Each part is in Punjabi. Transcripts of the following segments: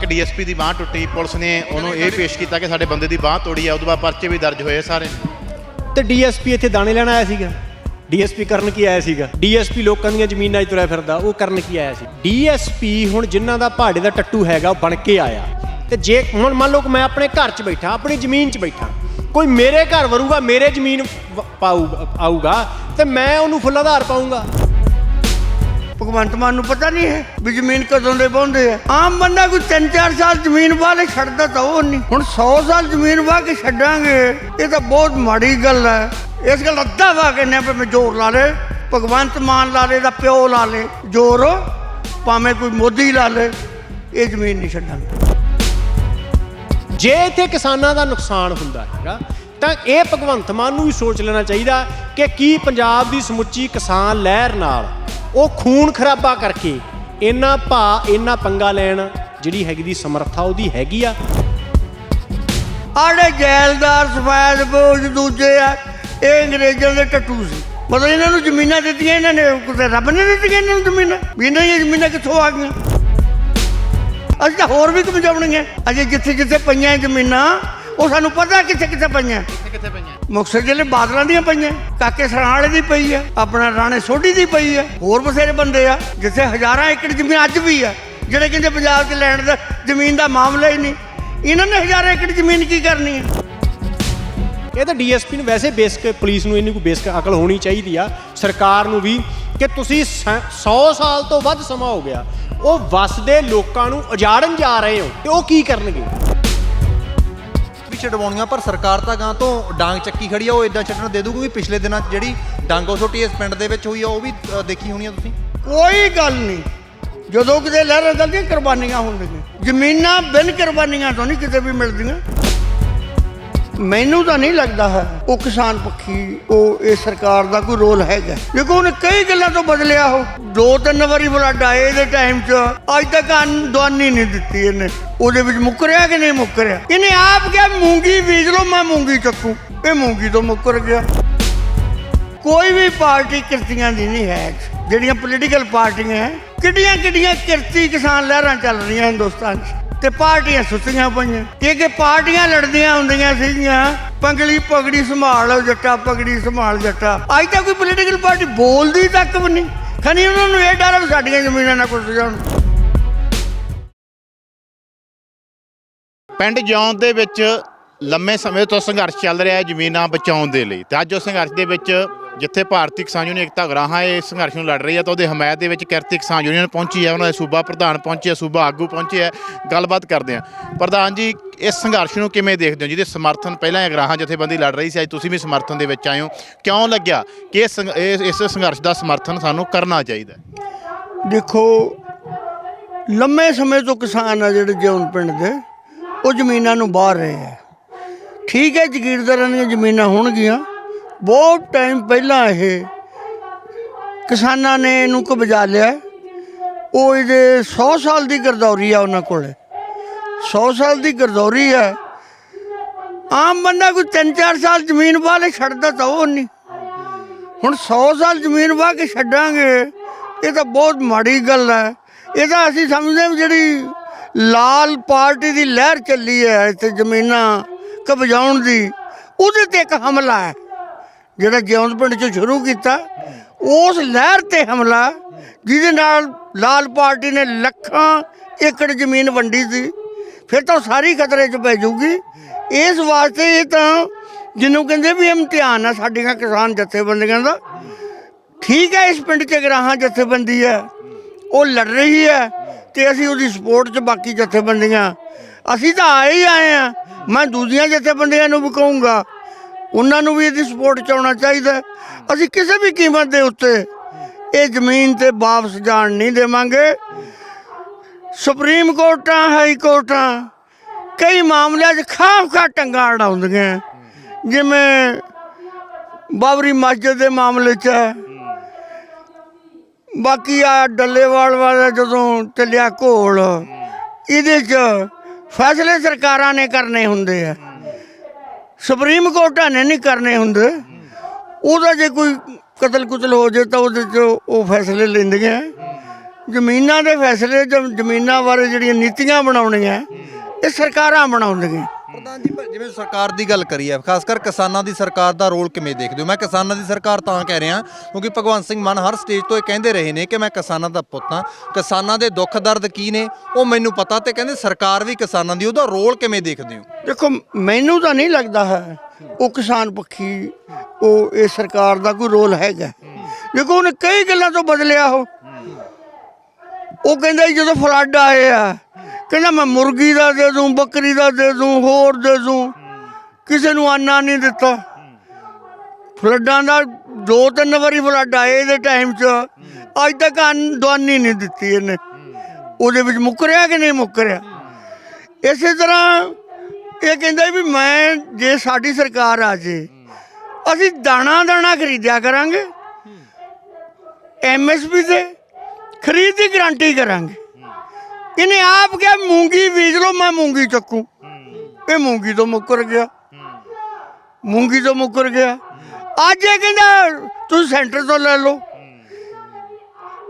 ਇੱਕ ਡੀਐਸਪੀ ਦੀ ਬਾਹ ਟੁੱਟੀ, ਪੁਲਿਸ ਨੇ ਉਹਨੂੰ ਇਹ ਪੇਸ਼ ਕੀਤਾ ਕਿ ਸਾਡੇ ਬੰਦੇ ਦੀ ਬਾਹ ਤੋੜੀ ਆ ਉਦੋਂ ਬਾਅਦ ਪਰਚੇ ਵੀ ਦਰਜ ਹੋਏ ਸਾਰੇ। ਤੇ ਡੀਐਸਪੀ ਇੱਥੇ ਦਾਣੇ ਲੈਣ ਆਇਆ ਸੀਗਾ? ਡੀਐਸਪੀ ਕਰਨ ਕੀ ਆਇਆ ਸੀਗਾ? ਡੀਐਸਪੀ ਲੋਕਾਂ ਦੀਆਂ ਜ਼ਮੀਨਾਂ 'ਚ ਤੁਰਿਆ ਫਿਰਦਾ, ਉਹ ਕਰਨ ਕੀ ਆਇਆ ਸੀ? ਡੀਐਸਪੀ ਹੁਣ ਜਿਨ੍ਹਾਂ ਦਾ ਪਹਾੜੇ ਦਾ ਟੱਟੂ ਹੈਗਾ, ਉਹ ਬਣ ਕੇ ਆਇਆ। ਤੇ ਜੇ ਹੁਣ ਮੰਨ ਲਓ ਕਿ ਮੈਂ ਆਪਣੇ ਘਰ 'ਚ ਬੈਠਾ, ਆਪਣੀ ਜ਼ਮੀਨ 'ਚ ਬੈਠਾ, ਕੋਈ ਮੇਰੇ ਘਰ ਵਰੂਗਾ, ਮੇਰੇ ਜ਼ਮੀਨ ਵ- ਪਾਊਗਾ ਆਊਗਾ, ਤੇ ਮੈਂ ਉਹਨੂੰ ਫੁੱਲ ਆਧਾਰ ਪਾਊਂਗਾ। ਭਗਵੰਤ ਮਾਨ ਨੂੰ ਪਤਾ ਨਹੀਂ ਹੈ ਵੀ ਜ਼ਮੀਨ ਕਦੋਂ ਦੇ ਪਾਉਂਦੇ ਆ। ਆਮ ਬੰਦਾ ਕੋਈ 3-4 ਸਾਲ ਜ਼ਮੀਨ ਵਾਹ ਲੈ ਛੱਡਦਾ ਤਾਂ ਉਹ ਨਹੀਂ। ਹੁਣ 100 ਸਾਲ ਜ਼ਮੀਨ ਵਾਹ ਕੇ ਛੱਡਾਂਗੇ, ਇਹ ਤਾਂ ਬਹੁਤ ਮਾੜੀ ਗੱਲ ਹੈ। ਇਸ ਗੱਲ ਅੱਧਾ ਵਾਹ ਕੇ ਨੇ ਮੈਂ ਜ਼ੋਰ ਲਾ ਲੇ, ਭਗਵੰਤ ਮਾਨ ਲਾ ਲੇ ਦਾ ਪਿਓ ਲਾ ਲੇ, ਜ਼ੋਰ ਭਾਵੇਂ ਕੋਈ ਮੋਦੀ ਲਾ ਲੇ, ਇਹ ਜ਼ਮੀਨ ਨਹੀਂ ਛੱਡਾਂਗੇ। ਜੇ ਇੱਥੇ ਕਿਸਾਨਾਂ ਦਾ ਨੁਕਸਾਨ ਹੁੰਦਾ ਹੈਗਾ, ਤਾਂ ਇਹ ਭਗਵੰਤ ਮਾਨ ਨੂੰ ਵੀ ਸੋਚ ਲੈਣਾ ਚਾਹੀਦਾ ਕਿ ਕੀ ਪੰਜਾਬ ਦੀ ਸਮੁੱਚੀ ਕਿਸਾਨ ਲਹਿਰ ਨਾਲ ਉਹ ਖੂਨ ਖਰਾਬਾ ਕਰਕੇ ਇੰਨਾ ਭਾ ਇੰਨਾ ਪੰਗਾ ਲੈਣ ਜਿਹੜੀ ਹੈਗੀ ਦੀ ਸਮਰੱਥਾ ਉਹਦੀ ਹੈਗੀ ਆ। ਆੜੇ ਜੈਲਦਾਰ ਸਫੈਦ ਬੋਝ ਦੂਜੇ ਆ ਇਹ ਅੰਗਰੇਜ਼ਾਂ ਦੇ ਟੱਟੂ ਸੀ। ਮਤਲਬ ਇਹਨਾਂ ਨੂੰ ਜ਼ਮੀਨਾਂ ਦਿੱਤੀਆਂ ਇਹਨਾਂ ਨੇ ਕਿਤੇ ਰੱਬ ਨੇ ਦਿੱਤੀਆਂ ਇਹਨਾਂ ਨੂੰ ਜ਼ਮੀਨਾਂ। ਵੀ ਇਹਨਾਂ ਦੀਆਂ ਜ਼ਮੀਨਾਂ ਕਿੱਥੋਂ ਆ ਗਈਆਂ? ਅਸੀਂ ਤਾਂ ਹੋਰ ਵੀ ਕਮਜਾਉਣੀਆਂ ਅਜੇ ਜਿੱਥੇ ਜਿੱਥੇ ਪਈਆਂ ਜ਼ਮੀਨਾਂ ਉਹ ਸਾਨੂੰ ਪਤਾ ਕਿੱਥੇ ਕਿੱਥੇ ਪਈਆਂ। ਕਿੱਥੇ ਕਿੱਥੇ ਪਈਆਂ? ਮੁਕਤਸਰ ਜ਼ਿਲ੍ਹੇ ਬਾਦਲਾਂ ਦੀਆਂ ਪਈਆਂ, ਕਾਕੇ ਸਰਾਂ ਵਾਲੇ ਦੀ ਪਈ ਆ, ਆਪਣਾ ਰਾਣੇ ਸੋਢੀ ਦੀ ਪਈ ਆ, ਹੋਰ ਬਥੇਰੇ ਬੰਦੇ ਆ, ਜਿੱਥੇ ਹਜ਼ਾਰਾਂ ਏਕੜ ਜ਼ਮੀਨ ਅੱਜ ਵੀ ਆ, ਜਿਹੜੇ ਕਹਿੰਦੇ ਪੰਜਾਬ 'ਚ ਲੈਣ ਦਾ ਜ਼ਮੀਨ ਦਾ ਮਾਮਲਾ ਹੀ ਨਹੀਂ। ਇਹਨਾਂ ਨੇ ਹਜ਼ਾਰਾਂ ਏਕੜ ਜ਼ਮੀਨ ਕੀ ਕਰਨੀ ਹੈ ਇਹ ਤਾਂ ਡੀਐਸਪੀ ਨੂੰ ਵੈਸੇ ਬੇਸਿਕ ਪੁਲਿਸ ਨੂੰ ਇੰਨੀ ਕੋਈ ਬੇਸਿਕ ਅਕਲ ਹੋਣੀ ਚਾਹੀਦੀ ਆ, ਸਰਕਾਰ ਨੂੰ ਵੀ, ਕਿ ਤੁਸੀਂ 100 ਸਾਲ ਤੋਂ ਵੱਧ ਸਮਾਂ ਹੋ ਗਿਆ, ਉਹ ਵਸਦੇ ਲੋਕਾਂ ਨੂੰ ਉਜਾੜਨ ਜਾ ਰਹੇ ਹੋ, ਤੇ ਉਹ ਕੀ ਕਰਨਗੇ? ਵੀ ਛਡਵਾਉਣੀਆਂ ਪਰ ਸਰਕਾਰ ਤਾਂ ਗਾਂ ਤੋਂ ਡਾਂਗ ਚੱਕੀ ਖੜੀ ਆ ਉਹ ਇਦਾਂ ਛੱਡਣ ਦੇ ਦੂਗੀ ਵੀ ਪਿਛਲੇ ਦਿਨਾਂ 'ਚ ਜਿਹੜੀ ਡਾਂਗੋ ਸੋਟੀ ਇਸ ਪਿੰਡ ਦੇ ਵਿੱਚ ਹੋਈ ਆ ਉਹ ਵੀ ਅ, ਦੇਖੀ ਹੋਣੀ ਆ ਤੁਸੀਂ? ਕੋਈ ਗੱਲ ਨਹੀਂ। ਜਦੋਂ ਕਿਤੇ ਲਹਿਰਾਂ ਚੱਲਦੀਆਂ ਕੁਰਬਾਨੀਆਂ ਹੁੰਦੀਆਂ। ਜ਼ਮੀਨਾਂ ਬਿਨ ਕੁਰਬਾਨੀਆਂ ਤੋਂ ਨਹੀਂ ਕਿਤੇ ਵੀ ਮਿਲਦੀਆਂ। ਮੈਨੂੰ ਤਾਂ ਨਹੀਂ ਲੱਗਦਾ ਹੈ ਉਹ ਕਿਸਾਨ ਪੱਖੀ, ਉਹ ਇਹ ਸਰਕਾਰ ਦਾ ਕੋਈ ਰੋਲ ਹੈਗਾ। ਦੇਖੋ ਉਹਨੇ ਕਈ ਗੱਲਾਂ ਤੋਂ ਬਦਲਿਆ ਉਹ। ਦੋ ਤਿੰਨ ਵਾਰੀ ਬਲੱਡ ਆਏ ਇਹਦੇ ਟਾਈਮ 'ਚ। ਅੱਜ ਤੱਕ ਅਨਦਵਾਨੀ ਨਹੀਂ ਦਿੱਤੀ ਇਹਨੇ। ਉਹਦੇ ਵਿੱਚ ਮੁੱਕਰਿਆ ਕਿ ਨਹੀਂ ਮੁੱਕਰਿਆ? ਇਹਨੇ ਆਪ ਕਿਹਾ, ਮੂੰਗੀ ਬੀਜ ਲਓ, ਮੈਂ ਮੂੰਗੀ ਚੱਕੂ। ਇਹ ਮੂੰਗੀ ਤੋਂ ਮੁੱਕਰ ਗਿਆ। ਕੋਈ ਵੀ ਪਾਰਟੀ ਕਿਰਤੀਆਂ ਦੀ ਨਹੀਂ ਹੈ। ਜਿਹੜੀਆਂ ਪੋਲੀਟੀਕਲ ਪਾਰਟੀਆਂ ਹੈ ਕਿੱਡੀਆਂ ਕਿੱਡੀਆਂ ਕਿਰਤੀ ਕਿਸਾਨ ਲਹਿਰਾਂ ਚੱਲ ਰਹੀਆਂ ਹਿੰਦੁਸਤਾਨ 'ਚ। ਤੇ ਪਾਰਟੀਆਂ ਸੁੱਤੀਆਂ ਪਈਆਂ। ਕਿ ਕਿ ਪਾਰਟੀਆਂ ਲੜਦੀਆਂ ਹੁੰਦੀਆਂ ਸੀਗੀਆਂ। ਪੰਗਲੀ ਪਗੜੀ ਸੰਭਾਲ ਜੱਟਾ, ਪਗੜੀ ਸੰਭਾਲ ਜੱਟਾ। ਅੱਜ ਤਾਂ ਕੋਈ ਪੋਲੀਟੀਕਲ ਪਾਰਟੀ ਬੋਲਦੀ ਤੱਕ ਵੀ ਨਹੀਂ। ਖਨੀ ਉਹਨਾਂ ਨੂੰ ਇਹ ਡਰ ਆ ਵੀ ਸਾਡੀਆਂ ਜ਼ਮੀਨਾਂ ਨਾ ਕੁੱਟ ਜਾਣ। ਪਿੰਡ ਜੌਨ ਦੇ ਵਿੱਚ ਲੰਮੇ ਸਮੇਂ ਤੋਂ ਸੰਘਰਸ਼ ਚੱਲ ਰਿਹਾ ਹੈ ਜ਼ਮੀਨਾਂ ਬਚਾਉਣ ਦੇ ਲਈ। ਤੇ ਅੱਜ ਉਹ ਸੰਘਰਸ਼ ਦੇ ਵਿੱਚ ਜਿੱਥੇ ਭਾਰਤੀ ਕਿਸਾਨ ਯੂਨੀਅਨ ਏਕਤਾ ਗਰਾਹਾਂ ਇਹ ਸੰਘਰਸ਼ ਨੂੰ ਲੜ ਰਹੀ ਹੈ ਤਾਂ ਉਹਦੇ ਹਮਾਇਤ ਦੇ ਵਿੱਚ ਕਿਰਤੀ ਕਿਸਾਨ ਯੂਨੀਅਨ ਪਹੁੰਚੀ ਹੈ, ਉਹਨਾਂ ਦੇ ਸੂਬਾ ਪ੍ਰਧਾਨ ਪਹੁੰਚੇ ਸੂਬਾ ਆਗੂ ਪਹੁੰਚੇ ਹੈ, ਗੱਲਬਾਤ ਕਰਦੇ ਹਾਂ। ਪ੍ਰਧਾਨ ਜੀ, ਇਸ ਸੰਘਰਸ਼ ਨੂੰ ਕਿਵੇਂ ਦੇਖਦੇ ਹੋ ਜਿਹਦੇ ਸਮਰਥਨ ਪਹਿਲਾਂ ਅਗਰਾਹਾਂ ਜਥੇਬੰਦੀ ਲੜ ਰਹੀ ਸੀ, ਅੱਜ ਤੁਸੀਂ ਵੀ ਸਮਰਥਨ ਦੇ ਵਿੱਚ ਆਏ ਹੋ। ਕਿਉਂ ਲੱਗਿਆ ਕਿ ਇਸ ਸੰਘ- ਇਸ ਸੰਘਰਸ਼ ਦਾ ਸਮਰਥਨ ਸਾਨੂੰ ਕਰਨਾ ਚਾਹੀਦਾ ਦੇਖੋ, ਲੰਮੇ ਸਮੇਂ ਤੋਂ ਕਿਸਾਨ ਆ ਜਿਹੜੇ ਜੌਨ ਪਿੰਡ ਦੇ, ਉਹ ਜ਼ਮੀਨਾਂ ਨੂੰ ਬਾਹਰ ਰਹੇ ਆ ਠੀਕ ਹੈ ਜ਼ਗੀਰਦਾਰਾਂ ਦੀਆਂ ਜ਼ਮੀਨਾਂ ਹੋਣਗੀਆਂ ਬਹੁਤ ਟਾਈਮ ਪਹਿਲਾਂ ਇਹ ਕਿਸਾਨਾਂ ਨੇ ਇਹਨੂੰ ਕਬਜ਼ਾ ਲਿਆ। ਉਹ ਇਹਦੇ 100 ਸਾਲ ਦੀ ਗਰਦੌਰੀ ਆ ਉਹਨਾਂ ਕੋਲ। 100 ਸਾਲ ਦੀ ਗਰਦੌਰੀ ਹੈ ਆਮ ਬੰਦਾ ਕੋਈ 3-4 ਸਾਲ ਜ਼ਮੀਨ ਵਾਹ ਲੈ ਛੱਡਦਾ ਤਾਂ ਉਹ ਨਹੀਂ। ਹੁਣ 100 ਸਾਲ ਜ਼ਮੀਨ ਵਾਹ ਕੇ ਛੱਡਾਂਗੇ, ਇਹ ਤਾਂ ਬਹੁਤ ਮਾੜੀ ਗੱਲ ਹੈ ਇਹ ਤਾਂ ਅਸੀਂ ਸਮਝਦੇ ਹਾਂ ਵੀ ਜਿਹੜੀ ਲਾਲ ਪਾਰਟੀ ਦੀ ਲਹਿਰ ਚੱਲੀ ਹੈ ਇੱਥੇ ਜ਼ਮੀਨਾਂ ਕਬਜ਼ਾਉਣ ਦੀ, ਉਹਦੇ ਤੇ ਇੱਕ ਹਮਲਾ ਹੈ। ਜਿਹੜਾ ਜਿਉਂਦ ਪਿੰਡ ਚ ਸ਼ੁਰੂ ਕੀਤਾ, ਉਸ ਲਹਿਰ ਤੇ ਹਮਲਾ, ਜਿਹਦੇ ਨਾਲ ਲਾਲ ਪਾਰਟੀ ਨੇ ਲੱਖਾਂ ਏਕੜ ਜ਼ਮੀਨ ਵੰਡੀ ਸੀ, ਫਿਰ ਤਾਂ ਉਹ ਸਾਰੀ ਖਤਰੇ 'ਚ ਪੈ ਜਾਊਗੀ ਇਸ ਵਾਸਤੇ ਇਹ ਤਾਂ ਜਿਹਨੂੰ ਕਹਿੰਦੇ ਵੀ ਇਮਤਿਹਾਨ ਆ ਸਾਡੀਆਂ ਕਿਸਾਨ ਜਥੇਬੰਦੀਆਂ ਦਾ, ਠੀਕ ਹੈ ਇਸ ਪਿੰਡ 'ਚ ਗਰਾਹਾਂ ਜਥੇਬੰਦੀ ਹੈ, ਉਹ ਲੜ ਰਹੀ ਹੈ ਤੇ ਅਸੀਂ ਉਹਦੀ ਸਪੋਰਟ 'ਚ ਬਾਕੀ ਜਥੇਬੰਦੀਆਂ। ਅਸੀਂ ਤਾਂ ਆਏ ਹੀ ਆਏ ਆ ਮੈਂ ਦੂਜੀਆਂ ਜਥੇਬੰਦੀਆਂ ਨੂੰ ਵੀ ਕਹੂੰਗਾ ਉਹਨਾਂ ਨੂੰ ਵੀ ਇਹਦੀ ਸਪੋਰਟ 'ਚ ਆਉਣਾ ਚਾਹੀਦਾ ਹੈ। ਅਸੀਂ ਕਿਸੇ ਵੀ ਕੀਮਤ ਦੇ ਉੱਤੇ ਇਹ ਜ਼ਮੀਨ ਤੇ ਵਾਪਸ ਜਾਣ ਨਹੀਂ ਦੇਵਾਂਗੇ। ਸੁਪਰੀਮ ਕੋਰਟਾਂ, ਹਾਈ ਕੋਰਟਾਂ ਕਈ ਮਾਮਲਿਆਂ 'ਚ ਖਾਮ ਖਾ ਟੰਗਾਂ ਅੜਾਉਂਦੀਆਂ ਜਿਵੇਂ ਬਾਬਰੀ ਮਸਜਿਦ ਦੇ ਮਾਮਲੇ 'ਚ ਹੈ। ਬਾਕੀ ਆ ਡੱਲੇਵਾਲ ਵਾਲਾ ਜਦੋਂ ਚੱਲਿਆ ਘੋਲ, ਇਹਦੇ 'ਚ ਫੈਸਲੇ ਸਰਕਾਰਾਂ ਨੇ ਕਰਨੇ ਹੁੰਦੇ ਆ। ਸੁਪਰੀਮ ਕੋਰਟਾਂ ਨੇ ਨਹੀਂ ਕਰਨੇ ਹੁੰਦੇ। ਉਹਦਾ ਜੇ ਕੋਈ ਕਤਲ ਕੁਤਲ ਹੋ ਜੇ ਤਾਂ ਉਹਦੇ 'ਚ ਉਹ ਫੈਸਲੇ ਲੈਂਦੀਆਂ। ਜ਼ਮੀਨਾਂ ਦੇ ਫੈਸਲੇ ਜ- ਜ਼ਮੀਨਾਂ ਬਾਰੇ ਜਿਹੜੀਆਂ ਨੀਤੀਆਂ ਬਣਾਉਣੀਆਂ, ਇਹ ਸਰਕਾਰਾਂ ਬਣਾਉਂਦੀਆਂ। ਪ੍ਰਧਾਨ ਜੀ ਜਿਵੇਂ ਸਰਕਾਰ ਦੀ ਗੱਲ ਕਰੀ ਹੈ ਖਾਸ ਕਰ ਕਿਸਾਨਾਂ ਦੀ ਸਰਕਾਰ ਦਾ ਰੋਲ ਕਿਵੇਂ ਦੇਖਦੇ ਹੋ? ਮੈਂ ਕਿਸਾਨਾਂ ਦੀ ਸਰਕਾਰ ਤਾਂ ਕਹਿ ਰਿਹਾ, ਕਿਉਂਕਿ ਭਗਵੰਤ ਸਿੰਘ ਮਾਨ ਹਰ ਸਟੇਜ ਤੋਂ ਇਹ ਕਹਿੰਦੇ ਰਹੇ ਨੇ ਕਿ ਮੈਂ ਕਿਸਾਨਾਂ ਦਾ ਪੁੱਤ ਹਾਂ। ਕਿਸਾਨਾਂ ਦੇ ਦੁੱਖ ਦਰਦ ਕੀ ਨੇ? ਉਹ ਮੈਨੂੰ ਪਤਾ ਤੇ ਕਹਿੰਦੇ ਸਰਕਾਰ ਵੀ ਕਿਸਾਨਾਂ ਦੀ, ਉਹਦਾ ਰੋਲ ਕਿਵੇਂ ਦੇਖਦੇ ਹੋ? ਦੇਖੋ, ਮੈਨੂੰ ਤਾਂ ਨਹੀਂ ਲੱਗਦਾ ਹੈ ਉਹ ਕਿਸਾਨ ਪੱਖੀ, ਉਹ ਇਹ ਸਰਕਾਰ ਦਾ ਕੋਈ ਰੋਲ ਹੈਗਾ। ਦੇਖੋ, ਉਹਨੇ ਕਈ ਗੱਲਾਂ ਤੋਂ ਬਦਲਿਆ ਉਹ। ਉਹ ਕਹਿੰਦਾ ਜਦੋਂ ਫਲੱਡ ਆਏ ਆ ਕਹਿੰਦਾ ਮੈਂ ਮੁਰਗੀ ਦਾ ਦੇ ਦੂੰ, ਬੱਕਰੀ ਦਾ ਦੇ ਦੂੰ, ਹੋਰ ਦੇ ਦੂੰ। ਕਿਸੇ ਨੂੰ ਆਨਾ ਨਹੀਂ ਦਿੱਤਾ। ਫਲੱਡਾਂ ਦਾ ਦੋ ਤਿੰਨ ਵਾਰੀ ਫਲੱਡ ਆਏ ਇਹਦੇ ਟਾਈਮ 'ਚ। ਅੱਜ ਤੱਕ ਅੰਨ, ਦਵਾਨੀ ਨਹੀਂ ਦਿੱਤੀ ਇਹਨੇ। ਉਹਦੇ ਵਿੱਚ ਮੁੱਕਰਿਆ ਕਿ ਨਹੀਂ ਮੁੱਕਰਿਆ? ਇਸੇ ਤਰ੍ਹਾਂ ਇਹ ਕਹਿੰਦਾ ਵੀ ਮੈਂ ਜੇ ਸਾਡੀ ਸਰਕਾਰ ਆ ਜੇ, ਅਸੀਂ ਦਾਣਾ ਦਾਣਾ ਖਰੀਦਿਆ ਕਰਾਂਗੇ। ਐਮਐਸਪੀ ਤੇ ਖਰੀਦ ਦੀ ਗਾਰੰਟੀ ਕਰਾਂਗੇ। ਇਹਨੇ ਆਪ ਕਿਹਾ ਮੂੰਗੀ ਬੀਜ ਲਓ ਮੈਂ ਮੂੰਗੀ ਚੱਕੂ। ਇਹ ਮੂੰਗੀ ਤੋਂ ਮੁੱਕਰ ਗਿਆ। ਮੂੰਗੀ ਤੋਂ ਮੁੱਕਰ ਗਿਆ। ਅੱਜ ਇਹ ਕਹਿੰਦਾ ਤੁਸੀਂ ਸੈਂਟਰ ਤੋਂ ਲੈ ਲਓ।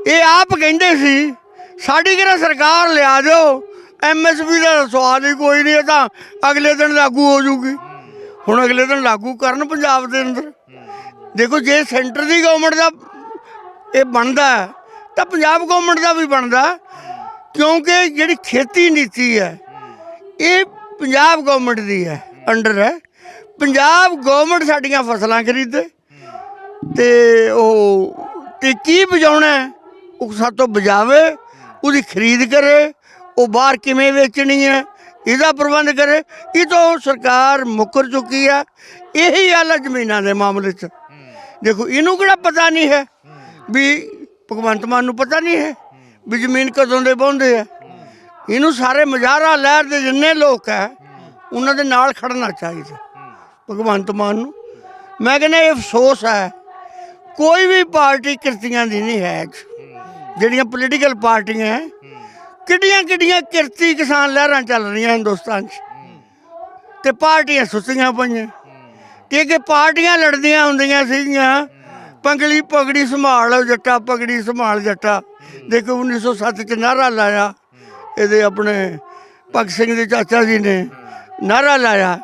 ਇਹ ਆਪ ਕਹਿੰਦੇ ਸੀ ਸਾਡੀ ਕਿਹੜਾ ਸਰਕਾਰ ਲਿਆ ਦਿਓ ਐਮਐਸਪੀ ਦਾ ਸਵਾਲ ਹੀ ਕੋਈ ਨਹੀਂ ਇਹ ਤਾਂ ਅਗਲੇ ਦਿਨ ਲਾਗੂ ਹੋ ਜੂਗੀ। ਹੁਣ ਅਗਲੇ ਦਿਨ ਲਾਗੂ ਕਰਨ ਪੰਜਾਬ ਦੇ ਅੰਦਰ। ਦੇਖੋ ਜੇ ਸੈਂਟਰ ਦੀ ਗਵਰਨਮੈਂਟ ਦਾ ਇਹ ਬਣਦਾ ਤਾਂ ਪੰਜਾਬ ਗਵਰਨਮੈਂਟ ਦਾ ਵੀ ਬਣਦਾ। ਕਿਉਂਕਿ ਜਿਹੜੀ ਖੇਤੀ ਨੀਤੀ ਹੈ, ਇਹ ਪੰਜਾਬ ਗਵਰਨਮੈਂਟ ਦੀ ਹੈ ਅੰਡਰ ਹੈ। ਪੰਜਾਬ ਗਵਰਨਮੈਂਟ ਸਾਡੀਆਂ ਫਸਲਾਂ ਖਰੀਦੇ ਤੇ ਉਹ ਤੇ ਕੀ ਬਜਾਉਣਾ ਹੈ? ਉਹ ਸਾਤੋਂ ਬਜਾਵੇ ਉਹਦੀ ਖਰੀਦ ਕਰੇ, ਉਹ ਬਾਹਰ ਕਿਵੇਂ ਵੇਚਣੀ ਹੈ, ਇਹਦਾ ਪ੍ਰਬੰਧ ਕਰੇ। ਇਹ ਤੋਂ ਸਰਕਾਰ ਮੁੱਕਰ ਚੁੱਕੀ ਹੈ ਇਹੀ ਹਾਲ ਹੈ ਜ਼ਮੀਨਾਂ ਦੇ ਮਾਮਲੇ 'ਚ। ਦੇਖੋ, ਇਹਨੂੰ ਕਿਹੜਾ ਪਤਾ ਨਹੀਂ ਹੈ, ਵੀ ਭਗਵੰਤ ਮਾਨ ਨੂੰ ਪਤਾ ਨਹੀਂ ਹੈ। ਵੀ ਜ਼ਮੀਨ ਕਦੋਂ ਦੇ ਬੋਂਦੇ ਆ। ਇਹਨੂੰ ਸਾਰੇ ਮਜ਼ਾਰਾ ਲਹਿਰ ਦੇ ਜਿੰਨੇ ਲੋਕ ਹੈ ਉਹਨਾਂ ਦੇ ਨਾਲ ਖੜਨਾ ਚਾਹੀਦਾ, ਭਗਵੰਤ ਮਾਨ ਨੂੰ। ਮੈਂ ਕਹਿੰਦਾ ਇਹ ਅਫਸੋਸ ਹੈ, ਕੋਈ ਵੀ ਪਾਰਟੀ ਕਿਰਤੀਆਂ ਦੀ ਨਹੀਂ ਹੈ। ਅੱਜ। ਜਿਹੜੀਆਂ ਪੋਲੀਟੀਕਲ ਪਾਰਟੀਆਂ ਹੈ ਕਿੱਡੀਆਂ ਕਿੱਡੀਆਂ ਕਿਰਤੀ ਕਿਸਾਨ ਲਹਿਰਾਂ ਚੱਲ ਰਹੀਆਂ ਹਿੰਦੁਸਤਾਨ 'ਚ। ਤੇ ਪਾਰਟੀਆਂ ਸੁੱਤੀਆਂ ਪਈਆਂ। ਕਿ ਕਿ ਪਾਰਟੀਆਂ ਲੜਦੀਆਂ ਹੁੰਦੀਆਂ ਸੀਗੀਆਂ ਪੰਗਲੀ ਪਗੜੀ ਸੰਭਾਲ ਜੱਟਾ, ਪਗੜੀ ਸੰਭਾਲ ਜੱਟਾ। ਦੇਖੋ 1907 ਚ ਨਾਰਾ ਲਾਇਆ। ਇਹਦੇ ਆਪਣੇ ਭਗਤ ਸਿੰਘ ਦੇ ਚਾਚਾ ਜੀ ਨੇ ਨਾਰਾ ਲਾਇਆ।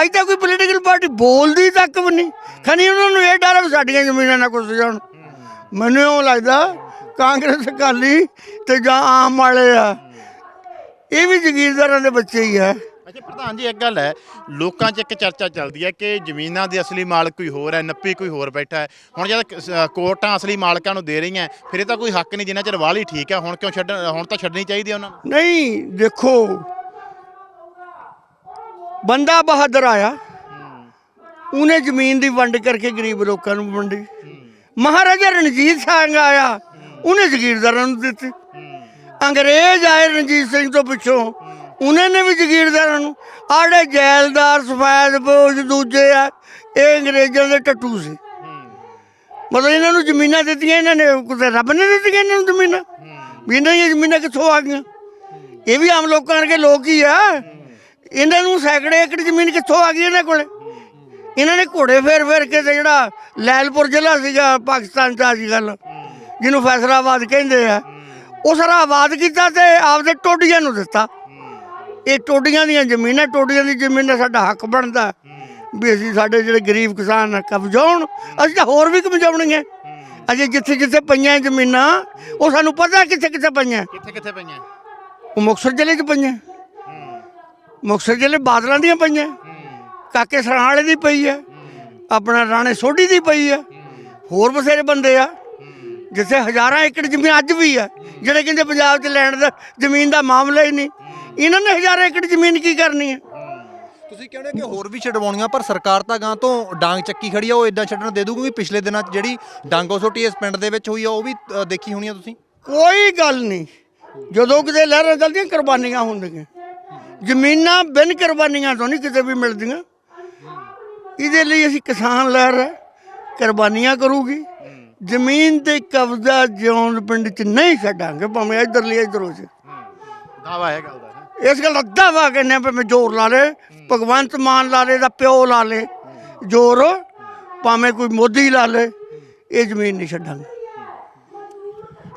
ਅੱਜ ਤਾਂ ਕੋਈ ਪੋਲੀਟੀਕਲ ਪਾਰਟੀ ਬੋਲਦੀ ਤੱਕ ਵੀ ਨਹੀਂ। ਖਨੀ ਉਹਨਾਂ ਨੂੰ ਇਹ ਡਰ ਆ ਵੀ ਸਾਡੀਆਂ ਜ਼ਮੀਨਾਂ ਨਾ ਕੁਛ ਜਾਣ। ਮੈਨੂੰ ਇਉਂ ਲੱਗਦਾ ਕਾਂਗਰਸ ਅਕਾਲੀ ਤੇ ਜਾਂ ਆਮ ਵਾਲੇ ਆ। ਇਹ ਵੀ ਜ਼ਗੀਰਦਾਰਾਂ ਦੇ ਬੱਚੇ ਹੀ ਆ। ਅੱਛਾ ਪ੍ਰਧਾਨ ਜੀ ਇੱਕ ਗੱਲ ਹੈ ਲੋਕਾਂ 'ਚ ਇੱਕ ਚਰਚਾ ਚੱਲਦੀ ਹੈ ਕਿ ਜ਼ਮੀਨਾਂ ਦੇ ਅਸਲੀ ਮਾਲਕ ਕੋਈ ਹੋਰ ਹੈ ਨੱਪੀ ਕੋਈ ਹੋਰ ਬੈਠਾ ਹੈ। ਹੁਣ ਜਦ ਸ- ਕੋਰਟਾਂ ਅਸਲੀ ਮਾਲਕਾਂ ਨੂੰ ਦੇ ਰਹੀਆਂ ਫਿਰ ਇਹ ਤਾਂ ਕੋਈ ਹੱਕ ਨਹੀਂ ਜਿੰਨਾ ਚਿਰ ਵਾਲੀ ਠੀਕ ਹੈ ਹੁਣ ਕਿਉਂ ਛੱਡ ਹੁਣ ਤਾਂ ਛੱਡਣੀ ਚਾਹੀਦੀ ਹੈ ਉਹਨਾਂ ਨੂੰ? ਨਹੀਂ ਦੇਖੋ ਬੰਦਾ ਬਹਾਦਰ ਆਇਆ ਉਹਨੇ ਜ਼ਮੀਨ ਦੀ ਵੰਡ ਕਰਕੇ ਗਰੀਬ ਲੋਕਾਂ ਨੂੰ ਵੰਡੀ। ਮਹਾਰਾਜਾ ਰਣਜੀਤ ਸਿੰਘ ਆਇਆ ਉਹਨੇ ਜ਼ਗੀਰਦਾਰਾਂ ਨੂੰ ਦਿੱਤੀ। ਅੰਗਰੇਜ਼ ਆਏ ਰਣਜੀਤ ਸਿੰਘ ਤੋਂ ਪਿੱਛੋਂ ਉਹਨਾਂ ਨੇ ਵੀ ਜ਼ਗੀਰਦਾਰਾਂ ਨੂੰ। ਆੜੇ ਜੈਲਦਾਰ, ਸਫੈਦ ਬੋਝ ਦੂਜੇ ਆ, ਇਹ ਅੰਗਰੇਜ਼ਾਂ ਦੇ ਟੱਟੂ ਸੀ। ਮਤਲਬ ਇਹਨਾਂ ਨੂੰ ਜ਼ਮੀਨਾਂ ਦਿੱਤੀਆਂ, ਇਹਨਾਂ ਨੇ ਕਿਤੇ ਰੱਬ ਨੇ ਦਿੱਤੀਆਂ ਇਹਨਾਂ ਨੂੰ ਜ਼ਮੀਨਾਂ। ਵੀ ਇਹਨਾਂ ਦੀਆਂ ਜ਼ਮੀਨਾਂ ਕਿੱਥੋਂ ਆ ਗਈਆਂ? ਇਹ ਵੀ ਆਮ ਲੋਕਾਂ ਵਰਗੇ ਲੋਕ ਹੀ ਆ। ਇਹਨਾਂ ਨੂੰ ਸੈਂਕੜੇ ਏਕੜ ਜ਼ਮੀਨ ਕਿੱਥੋਂ ਆ ਗਈ ਇਹਨਾਂ ਕੋਲੇ? ਇਹਨਾਂ ਨੇ ਘੋੜੇ ਫੇਰ ਫੇਰ ਕੇ ਤੇ ਜਿਹੜਾ ਲੈਲਪੁਰ ਜ਼ਿਲ੍ਹਾ ਸੀਗਾ, ਪਾਕਿਸਤਾਨ ਚ ਅੱਜ ਕੱਲ ਜਿਹਨੂੰ ਫੈਸਲਾਬਾਦ ਕਹਿੰਦੇ ਆ। ਉਹ ਸਾਰਾ ਆਬਾਦ ਕੀਤਾ ਤੇ ਆਪਦੇ ਟੋਡੀਆਂ ਨੂੰ ਦਿੱਤਾ। ਇਹ ਟੋਡੀਆਂ ਦੀਆਂ ਜ਼ਮੀਨਾਂ ਟੋਡੀਆਂ ਦੀ ਜ਼ਮੀਨ ਦਾ ਸਾਡਾ ਹੱਕ ਬਣਦਾ। ਵੀ ਅਸੀਂ ਸਾਡੇ ਜਿਹੜੇ ਗਰੀਬ ਕਿਸਾਨ ਆ, ਕਬਜ਼ਾਉਣ ਅਸੀਂ ਤਾਂ ਹੋਰ ਵੀ ਕਬਜ਼ਾਉਣੀਆਂ ਅਜੇ ਜਿੱਥੇ ਜਿੱਥੇ ਪਈਆਂ ਜ਼ਮੀਨਾਂ ਉਹ ਸਾਨੂੰ ਪਤਾ ਕਿੱਥੇ ਕਿੱਥੇ ਪਈਆਂ। ਕਿੱਥੇ ਕਿੱਥੇ ਪਈਆਂ? ਉਹ ਮੁਕਤਸਰ ਜ਼ਿਲ੍ਹੇ 'ਚ ਪਈਆਂ। ਮੁਕਤਸਰ ਜ਼ਿਲ੍ਹੇ ਬਾਦਲਾਂ ਦੀਆਂ ਪਈਆਂ। ਕਾਕੇ ਸਰਾਂ ਵਾਲੇ ਦੀ ਪਈ ਹੈ। ਆਪਣਾ ਰਾਣੇ ਸੋਢੀ ਦੀ ਪਈ ਹੈ। ਹੋਰ ਬਥੇਰੇ ਬੰਦੇ ਆ। ਜਿੱਥੇ ਹਜ਼ਾਰਾਂ ਏਕੜ ਜ਼ਮੀਨ ਅੱਜ ਵੀ ਆ। ਜਿਹੜੇ ਕਹਿੰਦੇ ਪੰਜਾਬ 'ਚ ਲੈਣ ਦਾ ਜ਼ਮੀਨ ਦਾ ਮਾਮਲਾ ਹੀ ਨਹੀਂ। ਇਹਨਾਂ ਨੇ ਹਜ਼ਾਰਾਂ ਏਕੜ ਜ਼ਮੀਨ ਕੀ ਕਰਨੀ ਹੈ? ਤੁਸੀਂ ਕਹਿੰਦੇ ਕਿ ਹੋਰ ਵੀ ਛਡਵਾਉਣੀਆਂ ਪਰ ਸਰਕਾਰ ਤਾਂ ਗਾਂ ਤੋਂ ਡਾਂਗ ਚੱਕੀ ਖੜੀ ਆ ਉਹ ਇਦਾਂ ਛੱਡਣ ਦੇ ਦੂਗੀ ਕਿਉਂਕਿ ਪਿਛਲੇ ਦਿਨਾਂ 'ਚ ਜਿਹੜੀ ਡਾਂਗੋ ਸੋਟੀ ਇਸ ਪਿੰਡ ਦੇ ਵਿੱਚ ਹੋਈ ਆ ਉਹ ਵੀ ਅ, ਦੇਖੀ ਹੋਣੀ ਆ ਤੁਸੀਂ? ਕੋਈ ਗੱਲ ਨਹੀਂ। ਜਦੋਂ ਕਿਤੇ ਲਹਿਰਾਂ ਚੱਲਦੀਆਂ ਕੁਰਬਾਨੀਆਂ ਹੁੰਦੀਆਂ। ਜ਼ਮੀਨਾਂ ਬਿਨ ਕੁਰਬਾਨੀਆਂ ਤੋਂ ਨਹੀਂ ਕਿਤੇ ਵੀ ਮਿਲਦੀਆਂ। ਇਹਦੇ ਲਈ ਅਸੀਂ ਕਿਸਾਨ ਲਹਿਰ ਹੈ ਕੁਰਬਾਨੀਆਂ ਕਰੂਗੀ। ਜ਼ਮੀਨ ਤੇ ਕਬਜ਼ਾ ਜਿਉਂ ਪਿੰਡ 'ਚ ਨਹੀਂ ਛੱਡਾਂਗੇ ਭਾਵੇਂ ਇੱਧਰੋਂ ਚ। ਦਾਵਾ ਹੈ ਗੱਲ ਦਾ। ਹੈਂ। ਇਸ ਗੱਲ ਦਾ ਦਾਵਾ ਕਹਿੰਦੇ ਪਏ ਮੈਂ ਜ਼ੋਰ ਲਾ ਲੇ ਭਗਵੰਤ ਮਾਨ ਲਾ ਲੇ ਦਾ ਪਿਓ ਲਾ ਲੇ ਜ਼ੋਰ ਭਾਵੇਂ ਕੋਈ ਮੋਦੀ ਲਾ ਲੇ ਇਹ ਜ਼ਮੀਨ ਨਹੀਂ ਛੱਡਾਂਗੇ।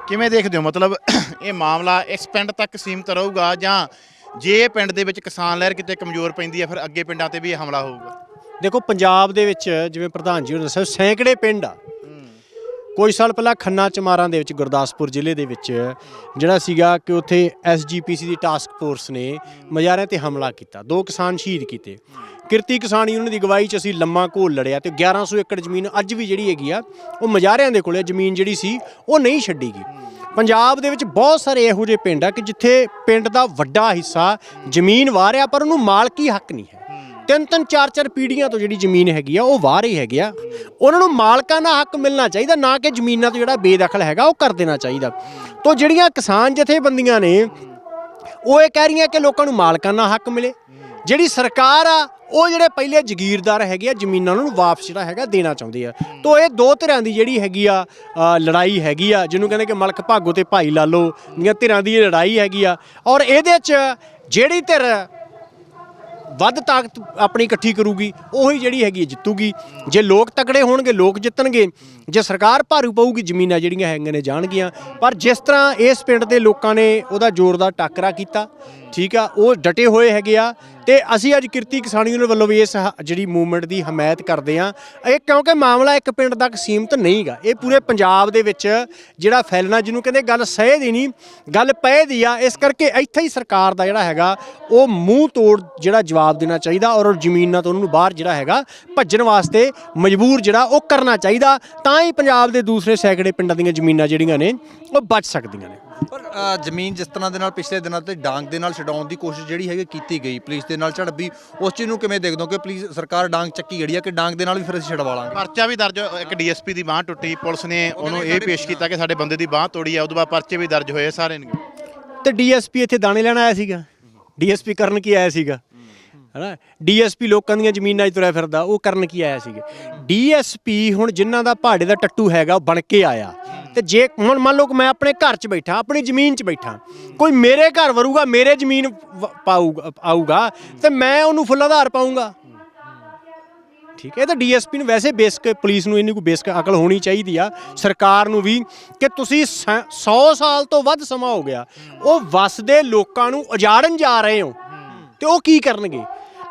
ਕਿਵੇਂ ਦੇਖਦੇ ਹੋ? ਮਤਲਬ ਇਹ ਮਾਮਲਾ ਇਸ ਪਿੰਡ ਤੱਕ ਸੀਮਤ ਰਹੂਗਾ ਜਾਂ ਜੇ ਇਹ ਪਿੰਡ ਦੇ ਵਿੱਚ ਕਿਸਾਨ ਲਹਿਰ ਕਿਤੇ ਕਮਜ਼ੋਰ ਪੈਂਦੀ ਹੈ ਫਿਰ ਅੱਗੇ ਪਿੰਡਾਂ ਤੇ ਵੀ ਇਹ ਹਮਲਾ ਹੋਊਗਾ? ਦੇਖੋ ਪੰਜਾਬ ਦੇ ਵਿੱਚ ਜਿਵੇਂ ਪ੍ਰਧਾਨ ਜੀ ਨੇ ਦੱਸਿਆ ਸੈਂਕੜੇ ਪਿੰਡ ਆ। ਕੁਝ ਸਾਲ ਪਹਿਲਾਂ ਖੰਨਾ ਚਮਾਰਾਂ ਦੇ ਵਿੱਚ, ਗੁਰਦਾਸਪੁਰ ਜ਼ਿਲ੍ਹੇ ਦੇ ਵਿੱਚ ਜਿਹੜਾ ਸੀਗਾ ਕਿ ਉੱਥੇ ਐਸਜੀਪੀਸੀ ਦੀ ਟਾਸਕ ਫੋਰਸ ਨੇ ਮਜ਼ਾਰਿਆਂ ਤੇ ਹਮਲਾ ਕੀਤਾ, ਦੋ ਕਿਸਾਨ ਸ਼ਹੀਦ ਕੀਤੇ। ਕਿਰਤੀ ਕਿਸਾਨ ਯੂਨੀਅਨ ਦੀ ਅਗਵਾਈ 'ਚ ਅਸੀਂ ਲੰਮਾ ਘੋਲ ਲੜਿਆ ਤੇ 1100 ਏਕੜ ਜ਼ਮੀਨ ਅੱਜ ਵੀ ਜਿਹੜੀ ਹੈਗੀ ਆ, ਉਹ ਮਜ਼ਾਰਿਆਂ ਦੇ ਕੋਲੇ ਜ਼ਮੀਨ ਜਿਹੜੀ ਸੀ, ਉਹ ਨਹੀਂ ਛੱਡੀ ਗਈ। ਪੰਜਾਬ ਦੇ ਵਿੱਚ ਬਹੁਤ ਸਾਰੇ ਇਹੋ ਜਿਹੇ ਪਿੰਡ ਆ ਕਿ ਜਿੱਥੇ ਪਿੰਡ ਦਾ ਵੱਡਾ ਹਿੱਸਾ ਜ਼ਮੀਨ ਵਾਰਿਆ, ਪਰ ਉਹਨੂੰ ਮਾਲਕੀ ਹੱਕ ਨਹੀਂ ਹੈ। ਤਿੰਨ ਤਿੰਨ ਚਾਰ ਚਾਰ ਪੀੜ੍ਹੀਆਂ ਤੋਂ ਜਿਹੜੀ ਜ਼ਮੀਨ ਹੈਗੀ ਆ ਉਹ ਵਾਹ ਰਹੀ ਹੈਗੀ ਆ। ਉਹਨਾਂ ਨੂੰ ਮਾਲਕਾਂ ਦਾ ਹੱਕ ਮਿਲਣਾ ਚਾਹੀਦਾ ਨਾ ਕਿ ਜ਼ਮੀਨਾਂ ਤੋਂ ਜਿਹੜਾ ਬੇਦਖਲ ਹੈਗਾ ਉਹ ਕਰ ਦੇਣਾ ਚਾਹੀਦਾ। ਤੋਂ ਜਿਹੜੀਆਂ ਕਿਸਾਨ ਜਥੇਬੰਦੀਆਂ ਨੇ ਉਹ ਇਹ ਕਹਿ ਰਹੀਆਂ ਕਿ ਲੋਕਾਂ ਨੂੰ ਮਾਲਕਾਨਾ ਹੱਕ ਮਿਲੇ। ਜਿਹੜੀ ਸਰਕਾਰ ਆ ਉਹ ਜਿਹੜੇ ਪਹਿਲੇ ਜ਼ਗੀਰਦਾਰ ਹੈਗੇ ਆ ਜ਼ਮੀਨਾਂ ਨੂੰ ਵਾਪਸ ਜਿਹੜਾ ਹੈਗਾ ਦੇਣਾ ਚਾਹੁੰਦੇ ਆ। ਤੋਂ ਇਹ ਦੋ ਧਿਰਾਂ ਦੀ ਜਿਹੜੀ ਹੈਗੀ ਆ ਅ, ਲੜਾਈ ਹੈਗੀ ਆ ਜਿਹਨੂੰ ਕਹਿੰਦੇ ਕਿ ਮਲਕ ਭਾਗੋ ਤੇ ਭਾਈ ਲਾਲੋ ਦੀਆਂ ਧਿਰਾਂ ਦੀ ਇਹ ਲੜਾਈ ਹੈਗੀ ਆ। ਔਰ ਇਹਦੇ 'ਚ ਜਿਹੜੀ ਧਿਰ ਵੱਧ ਤਾਕਤ ਆਪਣੀ ਇਕੱਠੀ ਕਰੂਗੀ, ਉਹੀ ਜਿਹੜੀ ਹੈਗੀ ਹੈ ਜਿੱਤੂਗੀ। ਜੇ ਲੋਕ ਤਕੜੇ ਹੋਣਗੇ, ਲੋਕ ਜਿੱਤਣਗੇ, ਜੇ ਸਰਕਾਰ ਭਾਰੂ ਪਊਗੀ, ਜ਼ਮੀਨਾਂ ਜਿਹੜੀਆਂ ਹੈਗੀਆਂ ਨੇ ਜਾਣਗੀਆਂ। ਪਰ ਜਿਸ ਤਰ੍ਹਾਂ ਇਸ ਪਿੰਡ ਦੇ ਲੋਕਾਂ ਨੇ ਉਹਦਾ ਜ਼ੋਰਦਾਰ ਟਾਕਰਾ ਕੀਤਾ ਠੀਕ ਆ, ਉਹ ਡਟੇ ਹੋਏ ਹੈਗੇ ਆ ਤੇ ਅਸੀਂ ਅੱਜ ਕਿਰਤੀ ਕਿਸਾਨ ਯੂਨੀਅਨ ਵੱਲੋਂ ਵੀ ਇਸ ਹ- ਜਿਹੜੀ ਮੂਵਮੈਂਟ ਦੀ ਹਮਾਇਤ ਕਰਦੇ ਆ। ਇਹ ਕਿਉਂਕਿ ਮਾਮਲਾ ਇੱਕ ਪਿੰਡ ਤੱਕ ਸੀਮਤ ਨਹੀਂਗਾ ਇਹ ਪੂਰੇ ਪੰਜਾਬ ਦੇ ਵਿੱਚ ਜਿਹੜਾ ਫੈਲਣਾ, ਜਿਹਨੂੰ ਕਹਿੰਦੇ ਗੱਲ ਸਹੇ ਦੀ ਨਹੀਂ, ਗੱਲ ਪਏ ਦੀ ਆ, ਇਸ ਕਰਕੇ ਇੱਥੇ ਹੀ ਸਰਕਾਰ ਦਾ ਜਿਹੜਾ ਹੈਗਾ, ਉਹ ਮੂੰਹ ਤੋੜ ਜਿਹੜਾ ਜਵਾਬ ਦੇਣਾ ਚਾਹੀਦਾ ਔਰ ਉਹ ਜ਼ਮੀਨਾਂ ਤੋਂ ਉਹਨੂੰ ਬਾਹਰ ਜਿਹੜਾ ਹੈਗਾ, ਭੱਜਣ ਵਾਸਤੇ ਮਜਬੂਰ ਜਿਹੜਾ, ਉਹ ਕਰਨਾ ਚਾਹੀਦਾ। ਤਾਂ ਹੀ ਪੰਜਾਬ ਦੇ ਦੂਸਰੇ ਸੈਂਕੜੇ ਪਿੰਡਾਂ ਦੀਆਂ ਜ਼ਮੀਨਾਂ ਜਿਹੜੀਆਂ ਨੇ, ਉਹ ਬਚ ਸਕਦੀਆਂ ਨੇ। ਪਰ ਅ, ਜ਼ਮੀਨ ਜਿਸ ਤਰ੍ਹਾਂ ਦੇ ਨਾਲ ਪਿਛਲੇ ਦਿਨਾਂ ਤੇ ਡਾਂਗ ਦੇ ਨਾਲ ਛਡਾਉਣ ਦੀ ਕੋਸ਼ਿਸ਼ ਜਿਹੜੀ ਹੈਗੀ ਕੀਤੀ ਗਈ। ਪੁਲਿਸ ਦੇ ਨਾਲ ਝੜਪੀ ਉਸ ਚੀਜ਼ ਨੂੰ ਕਿਵੇਂ ਦੇਖਦੇ ਹੋ ਕਿ ਪੁਲਿਸ ਸਰਕਾਰ ਡਾਂਗ ਚੱਕੀ ਗੜੀ ਆ ਕਿ ਡਾਂਗ ਦੇ ਨਾਲ ਵੀ ਫਿਰ ਅਸੀਂ ਛਡਵਾ ਲਾਂਗੇ? ਪਰਚਾ ਵੀ ਦਰਜ ਇੱਕ ਡੀਐਸਪੀ ਦੀ ਬਾਹ ਟੁੱਟੀ ਪੁਲਿਸ ਨੇ ਉਹਨੂੰ ਇਹ ਪੇਸ਼ ਕੀਤਾ ਕਿ ਸਾਡੇ ਬੰਦੇ ਦੀ ਬਾਹ ਤੋੜੀ ਆ ਉਦੋਂ ਬਾਅਦ ਪਰਚੇ ਵੀ ਦਰਜ ਹੋਏ ਸਾਰੇ ਨੇ। ਤੇ ਡੀਐਸਪੀ ਇੱਥੇ ਦਾਣੇ ਲੈਣ ਆਇਆ ਸੀਗਾ। ਡੀਐਸਪੀ ਕਰਨ ਕੀ ਆਇਆ ਸੀਗਾ? ਹਨਾ? ਡੀਐਸਪੀ ਲੋਕਾਂ ਦੀਆਂ ਜ਼ਮੀਨਾਂ 'ਚ ਤੁਰਿਆ ਫਿਰਦਾ, ਉਹ ਕਰਨ ਕੀ ਆਇਆ ਸੀਗਾ? ਡੀਐਸਪੀ ਹੁਣ ਜਿਨ੍ਹਾਂ ਦਾ ਪਹਾੜੇ ਦਾ ਟੱਟੂ ਹੈਗਾ, ਉਹ ਬਣ ਕੇ ਆਇਆ। ਤੇ ਜੇ, ਹੁਣ ਮੰਨ ਲਓ ਕਿ ਮੈਂ ਆਪਣੇ ਘਰ 'ਚ ਬੈਠਾ, ਆਪਣੀ ਜ਼ਮੀਨ 'ਚ ਬੈਠਾ, ਕੋਈ ਮੇਰੇ ਘਰ ਵਰੂਗਾ, ਮੇਰੇ ਜ਼ਮੀਨ ਵ- ਪਾਊਗਾ, ਆਊਗਾ, ਤੇ ਮੈਂ ਉਹਨੂੰ ਫੁੱਲ ਆਧਾਰ ਪਾਊਂਗਾ। ਠੀਕ ਹੈ, ਇਹ ਤਾਂ ਡੀਐਸਪੀ ਨੂੰ ਵੈਸੇ ਬੇਸਿਕ, ਪੁਲਿਸ ਨੂੰ ਇੰਨੀ ਕੋਈ ਬੇਸਿਕ ਅਕਲ ਹੋਣੀ ਚਾਹੀਦੀ ਆ। ਸਰਕਾਰ ਨੂੰ ਵੀ ਕਿ ਤੁਸੀਂ 100 ਸਾਲ ਤੋਂ ਵੱਧ ਸਮਾਂ ਹੋ ਗਿਆ, ਉਹ ਵਸਦੇ ਲੋਕਾਂ ਨੂੰ ਉਜਾੜਨ ਜਾ ਰਹੇ ਹੋ, ਤੇ ਉਹ ਕੀ ਕਰਨਗੇ?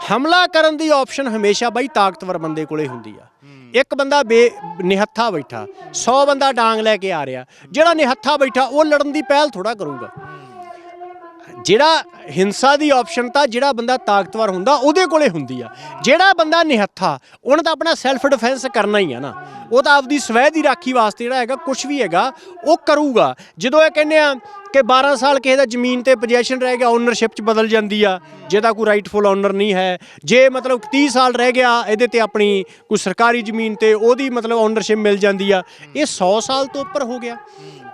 ਹਮਲਾ ਕਰਨ ਦੀ ਆਪਸ਼ਨ ਹਮੇਸ਼ਾ ਬਾਈ ਤਾਕਤਵਰ ਬੰਦੇ ਕੋਲੇ ਹੁੰਦੀ ਆ। ਇੱਕ ਬੰਦਾ ਬੇ ਨਿਹੱਥਾ ਬੈਠਾ 100 ਬੰਦਾ ਡਾਂਗ ਲੈ ਕੇ ਆ ਰਿਹਾ। ਜਿਹੜਾ ਨਿਹੱਥਾ ਬੈਠਾ ਉਹ ਲੜਨ ਦੀ ਪਹਿਲ ਥੋੜਾ ਕਰੂਗਾ। ਜਿਹੜਾ ਹਿੰਸਾ ਦੀ ਆਪਸ਼ਨ ਤਾਂ ਜਿਹੜਾ ਬੰਦਾ ਤਾਕਤਵਰ ਹੁੰਦਾ, ਉਹਦੇ ਕੋਲੇ ਹੁੰਦੀ ਆ। ਜਿਹੜਾ ਬੰਦਾ ਨਿਹੱਥਾ, ਉਹਨੇ ਤਾਂ ਆਪਣਾ ਸੈਲਫ ਡਿਫੈਂਸ ਕਰਨਾ ਹੀ ਆ ਨਾ। ਉਹ ਤਾਂ ਆਪਦੀ ਸਵੈ ਦੀ ਰਾਖੀ ਵਾਸਤੇ ਜਿਹੜਾ ਹੈਗਾ ਕੁਝ ਵੀ ਹੈਗਾ, ਉਹ ਕਰੂਗਾ। ਜਦੋਂ ਇਹ ਕਹਿੰਦੇ ਆ ਕਿ 12 ਸਾਲ ਕਿਸੇ ਦਾ ਜ਼ਮੀਨ ਤੇ ਪੋਜੀਸ਼ਨ ਰਹਿ ਗਿਆ ਓਨਰਸ਼ਿਪ ਚ ਬਦਲ ਜਾਂਦੀ ਆ ਜਿਹਦਾ ਕੋਈ ਰਾਈਟਫੁਲ ਓਨਰ ਨਹੀਂ ਹੈ। ਜੇ ਮਤਲਬ 30 ਸਾਲ ਰਹਿ ਗਿਆ, ਇਹਦੇ ਤੇ ਆਪਣੀ ਕੋਈ ਸਰਕਾਰੀ ਜ਼ਮੀਨ ਤੇ ਉਹਦੀ ਮਤਲਬ ਓਨਰਸ਼ਿਪ ਮਿਲ ਜਾਂਦੀ ਆ। ਇਹ 100 ਸਾਲ ਤੋਂ ਉੱਪਰ ਹੋ ਗਿਆ।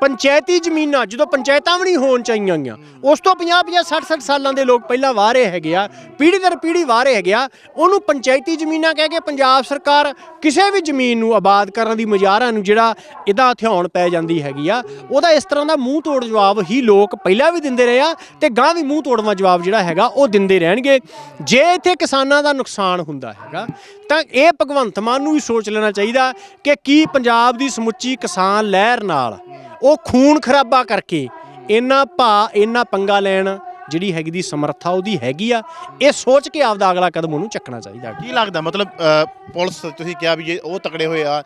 ਪੰਚਾਇਤੀ ਜ਼ਮੀਨਾਂ ਜਦੋਂ ਪੰਚਾਇਤਾਂ ਵੀ ਨਹੀਂ ਹੋਣ ਚਾਹੀਆਂ ਗਈਆਂ ਉਸ ਤੋਂ 50 50 60 60 ਸਾਲਾਂ ਦੇ ਲੋਕ ਪਹਿਲਾਂ ਵਾਰੇ ਹੈਗੇ ਆ, ਪੀੜ੍ਹੀ ਦਰ ਪੀੜ੍ਹੀ ਵਾਰੇ ਹੈਗੇ ਆ, ਉਹਨੂੰ ਪੰਚਾਇਤੀ ਜ਼ਮੀਨਾਂ ਕਹਿ ਕੇ ਪੰਜਾਬ ਸਰਕਾਰ ਕਿਸੇ ਵੀ ਜ਼ਮੀਨ ਨੂੰ ਆਬਾਦ ਕਰਨ ਦੀ ਮੁਜ਼ਾਹਰਾਂ ਨੂੰ ਜਿਹੜਾ ਇਹਦਾ ਹਥਿਆਉਣ ਪੈ ਜਾਂਦੀ ਹੈਗੀ ਆ, ਉਹਦਾ ਇਸ ਤਰ੍ਹਾਂ ਦਾ ਮੂੰਹ ਤੋੜ ਜਵਾਬ ਹੀ ਲੋਕ ਪਹਿਲਾਂ ਵੀ ਦਿੰਦੇ ਰਹੇ ਆ ਤੇ ਗਾਂ ਵੀ ਮੂੰਹ ਤੋੜਵਾ ਜਵਾਬ ਜਿਹੜਾ ਹੈਗਾ ਉਹ ਦਿੰਦੇ ਰਹਿਣਗੇ। ਜੇ ਇੱਥੇ ਕਿਸਾਨਾਂ ਦਾ ਨੁਕਸਾਨ ਹੁੰਦਾ ਹੈਗਾ, ਤਾਂ ਇਹ ਭਗਵੰਤ ਮਾਨ ਨੂੰ ਵੀ ਸੋਚ ਲੈਣਾ ਚਾਹੀਦਾ ਕਿ ਕੀ ਪੰਜਾਬ ਦੀ ਸਮੁੱਚੀ ਕਿਸਾਨ ਲਹਿਰ ਨਾਲ ਉਹ ਖੂਨ ਖਰਾਬਾ ਕਰਕੇ ਇੰਨਾ ਭਾ ਇੰਨਾ ਪੰਗਾ ਲੈਣ ਜਿਹੜੀ ਹੈਗੀ ਦੀ ਸਮਰੱਥਾ ਉਹਦੀ ਹੈਗੀ ਆ ਇਹ ਸੋਚ ਕੇ ਆਪਦਾ ਅਗਲਾ ਕਦਮ ਉਹਨੂੰ ਚੱਕਣਾ ਚਾਹੀਦਾ ਕੀ ਲੱਗਦਾ? ਮਤਲਬ ਅ, ਪੁਲਿਸ ਤੁਸੀਂ ਕਿਹਾ ਵੀ ਜੇ ਉਹ ਤਕੜੇ ਹੋਏ ਆ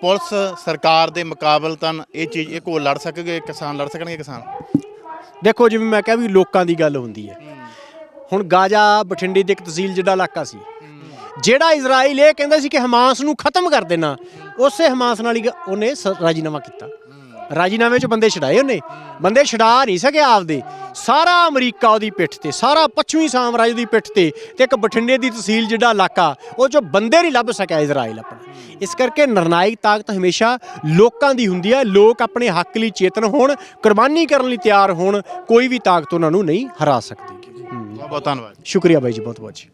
ਪੁਲਿਸ ਸਰਕਾਰ ਦੇ ਮੁਕਾਬਲਤਨ ਇਹ ਚੀਜ਼ ਇਹ ਕੋਲ ਲੜ ਸਕਣਗੇ ਕਿਸਾਨ ਲੜ ਸਕਣਗੇ ਕਿਸਾਨ? ਦੇਖੋ ਜਿਵੇਂ ਮੈਂ ਕਿਹਾ ਵੀ ਲੋਕਾਂ ਦੀ ਗੱਲ ਹੁੰਦੀ ਹੈ। ਹੁਣ ਗਾਜ਼ਾ ਬਠਿੰਡੇ ਦੇ ਇੱਕ ਤਹਿਸੀਲ ਜਿਹੜਾ ਇਲਾਕਾ ਸੀ ਜਿਹੜਾ ਇਜ਼ਰਾਈਲ ਇਹ ਕਹਿੰਦਾ ਸੀ ਕਿ ਹਮਾਸ ਨੂੰ ਖਤਮ ਕਰ ਦੇਣਾ ਉਸੇ ਹਮਾਸ ਨਾਲ ਹੀ ਗ- ਉਹਨੇ ਸ- ਰਾਜੀਨਾਮਾ ਕੀਤਾ। ਰਾਜੀਨਾਮੇ 'ਚ ਬੰਦੇ ਛਡਾਏ ਉਹਨੇ। ਬੰਦੇ ਛਡਾ ਨਹੀਂ ਸਕਿਆ ਆਪਦੇ। ਸਾਰਾ ਅਮਰੀਕਾ ਉਹਦੀ ਪਿੱਠ ਤੇ ਸਾਰਾ ਪੱਛਮੀ ਸਾਮਰਾਜ ਦੀ ਪਿੱਠ ਤੇ ਤੇ ਇੱਕ ਬਠਿੰਡੇ ਦੀ ਤਹਿਸੀਲ ਜਿਹੜਾ ਇਲਾਕਾ ਉਹ 'ਚੋਂ ਬੰਦੇ ਨਹੀਂ ਲੱਭ ਸਕਿਆ ਇਜ਼ਰਾਈਲ ਆਪਣਾ। ਇਸ ਕਰਕੇ ਨਿਰਣਾਇਕ ਤਾਕਤ ਹਮੇਸ਼ਾ ਲੋਕਾਂ ਦੀ ਹੁੰਦੀ ਹੈ ਲੋਕ ਆਪਣੇ ਹੱਕ ਲਈ ਚੇਤਨ ਹੋਣ ਕੁਰਬਾਨੀ ਕਰਨ ਲਈ ਤਿਆਰ ਹੋਣ ਕੋਈ ਵੀ ਤਾਕਤ ਉਹਨਾਂ ਨੂੰ ਨਹੀਂ ਹਰਾ ਸਕਦੀ। ਬਹੁਤ ਬਹੁਤ ਧੰਨਵਾਦ। ਸ਼ੁਕਰੀਆ ਬਾਈ ਜੀ ਬਹੁਤ ਬਹੁਤ ਜੀ।